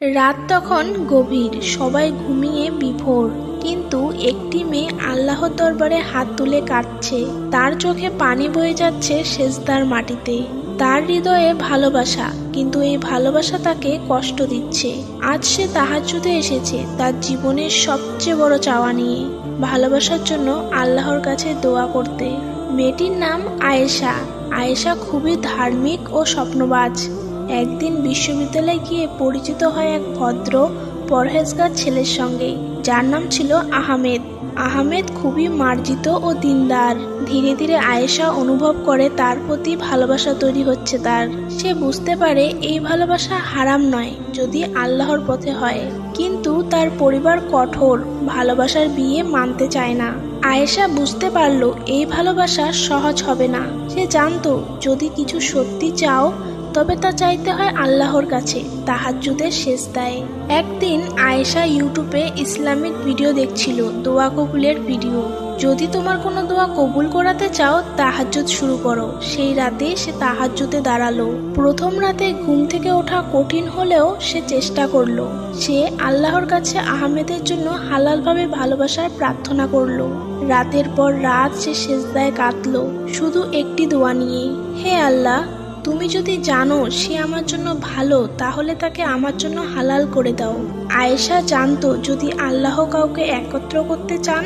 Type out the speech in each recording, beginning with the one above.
রাত তখন গভীর, সবাই ঘুমিয়ে বিভোর। কিন্তু একটি মেয়ে আল্লাহর দরবারে হাত তুলে কাঁদছে। তার চোখে পানি বয়ে যাচ্ছে সেজদার মাটিতে। তার হৃদয়ে ভালোবাসা, কিন্তু এই ভালোবাসা তাকে কষ্ট দিচ্ছে। আজ সে তাহাজ্জুদে এসেছে, তার জীবনের সবচেয়ে বড় চাওয়া নিয়ে। ভালোবাসার জন্য আল্লাহর কাছে দোয়া করতে। মেয়েটির নাম আয়েশা। আয়েশা খুবই ধার্মিক ও স্বপ্নবাজ। একদিন বিশ্ববিদ্যালয়ে গিয়ে পরিচিত হয় এক ভদ্র পরহেজগার ছেলের সঙ্গে। যার নাম ছিল আহমেদ। আহমেদ খুবই মার্জিত ও দিনদার। ধীরে ধীরে আয়েশা অনুভব করে তার প্রতি ভালোবাসা তৈরি হচ্ছে তার। সে বুঝতে পারে এই ভালোবাসা হারাম নয়, যদি আল্লাহর পথে হয়। কিন্তু তার পরিবার কঠোর, ভালোবাসার বিয়ে মানতে চায় না। আয়েশা বুঝতে পারল, এই ভালোবাসা সহজ হবে না। সে জানতো, যদি কিছু সত্যি চাও তবে তা চাইতে হয় আল্লাহর কাছে। তাহাজ্জুদের শেষ দেয়। একদিন আয়েশা ইউটিউবে ইসলামিক ভিডিও দেখছিল, দোয়া কবুলের ভিডিও। যদি তোমার কোনো দোয়া কবুল করাতে চাও, তাহাজ্জুদ শুরু করো। সেই রাতে সে তাহাজ্জুদে দাঁড়াল। প্রথম রাতে ঘুম থেকে ওঠা কঠিন হলেও সে চেষ্টা করল। সে আল্লাহর কাছে আহমেদের জন্য হালালভাবে ভালোবাসার প্রার্থনা করল। রাতের পর রাত সে সেজদায় কাঁদলো। শুধু একটি দোয়া নিয়ে হে আল্লাহ তুমি যদি জানো সে আমার জন্য ভালো, তাহলে তাকে আমার জন্য হালাল করে দাও। আয়েশা জানতো, যদি আল্লাহ কাউকে একত্র করতে চান,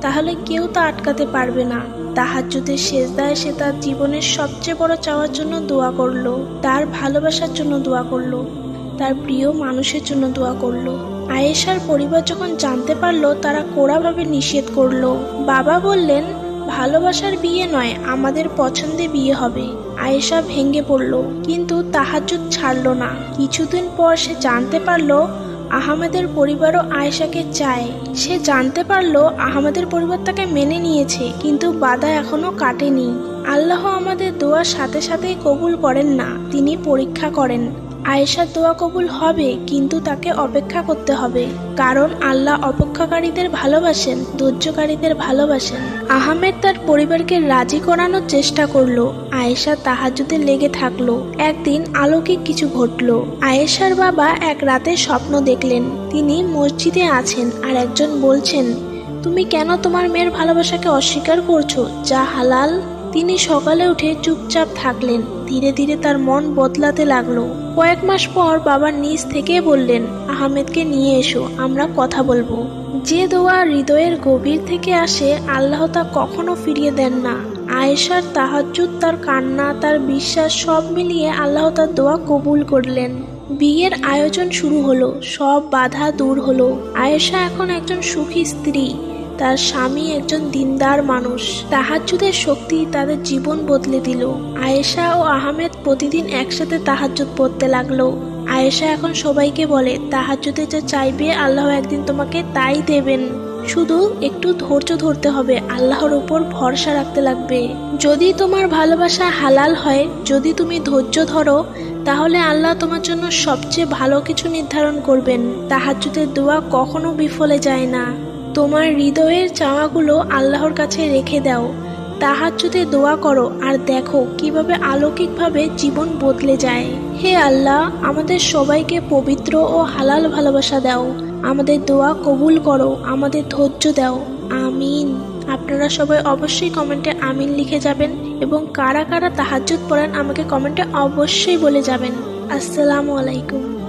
তাহলে কেউ তা আটকাতে পারবে না। তাহাজ্জুদের শেষদায় সে তার জীবনের সবচেয়ে বড় চাওয়ার জন্য দোয়া করল, তার ভালোবাসার জন্য দোয়া করল, তার প্রিয় মানুষের জন্য দোয়া করল। আয়েশার পরিবার যখন জানতে পারল, তারা কোড়াভাবে নিষেধ করল। বাবা বললেন ভালোবাসার বিয়ে নয়, আমাদের পছন্দে বিয়ে হবে। আয়েশা ভেঙে পড়ল, কিন্তু তাহাজুদ ছাড়ল না। কিছুদিন পর সে জানতে পারল, আহমেদের পরিবারও আয়েশাকে চায়। সে জানতে পারল, আহমেদের পরিবার তাকে মেনে নিয়েছে, কিন্তু বাধা এখনও কাটেনি। আল্লাহ আমাদের দোয়ার সাথে সাথেই কবুল করেন না, তিনি পরীক্ষা করেন। আয়েশার দোয়া কবুল হবে, কিন্তু তাকে অপেক্ষা করতে হবে। কারণ আল্লাহ অপেক্ষাকারীদের ভালোবাসেন, ধৈর্যকারীদের ভালোবাসেন। আহমেদ তার পরিবারকে রাজি করানোর চেষ্টা করল। আয়েশা তাহাজুদে লেগে থাকল। একদিন অলৌকিক কিছু ঘটলো। আয়েশার বাবা এক রাতে স্বপ্ন দেখলেন। তিনি মসজিদে আছেন আর একজন বলছেন, তুমি কেন তোমার মেয়ের ভালোবাসাকে অস্বীকার করছ? যা হালাল। তিনি সকালে উঠে চুপচাপ থাকলেন। ধীরে ধীরে তার মন বদলাতে লাগল। কয়েক মাস পর বাবা নিজ থেকে বললেন, আহমেদকে নিয়ে এসো, আমরা কথা বলব। যে দোয়া হৃদয়ের গভীর থেকে আসে, আল্লাহ তা কখনো ফিরিয়ে দেন না। আয়েশার তাহাজ্জুদ, তার কান্না, তার বিশ্বাস সব মিলিয়ে আল্লাহ তার দোয়া কবুল করলেন। বিয়ের আয়োজন শুরু হলো, সব বাধা দূর হলো। আয়েশা এখন একজন সুখী স্ত্রী। তার স্বামী একজন দিনদার মানুষ। তাহাজ্জুদের শক্তি তাদের জীবন বদলে দিল। আয়েশা ও আহমেদ প্রতিদিন একসাথে তাহাজ্জুদ পড়তে লাগল। আয়েশা এখন সবাইকে বলে, তাহাজ্জুদে যা চাইবে আল্লাহ একদিন তোমাকে তাই দেবেন। শুধু একটু ধৈর্য ধরতে হবে, আল্লাহর উপর ভরসা রাখতে লাগবে। যদি তোমার ভালোবাসা হালাল হয়, যদি তুমি ধৈর্য ধরো, তাহলে আল্লাহ তোমার জন্য সবচেয়ে ভালো কিছু নির্ধারণ করবেন। তাহাজ্জুদের দোয়া কখনো বিফলে যায় না। তোমার হৃদয়ের চাওয়াগুলো আল্লাহর কাছে রেখে দাও। তাহাজ্জুদে দোয়া করো আর দেখো কীভাবে আলৌকিকভাবে জীবন বদলে যায়। হে আল্লাহ, আমাদের সবাইকে পবিত্র ও হালাল ভালোবাসা দাও। আমাদের দোয়া কবুল করো, আমাদের ধৈর্য দাও। আমিন। আপনারা সবাই অবশ্যই কমেন্টে আমিন লিখে যাবেন এবং কারা কারা তাহাজ্জুদ পড়েন আমাকে কমেন্টে অবশ্যই বলে যাবেন। আসসালামু আলাইকুম।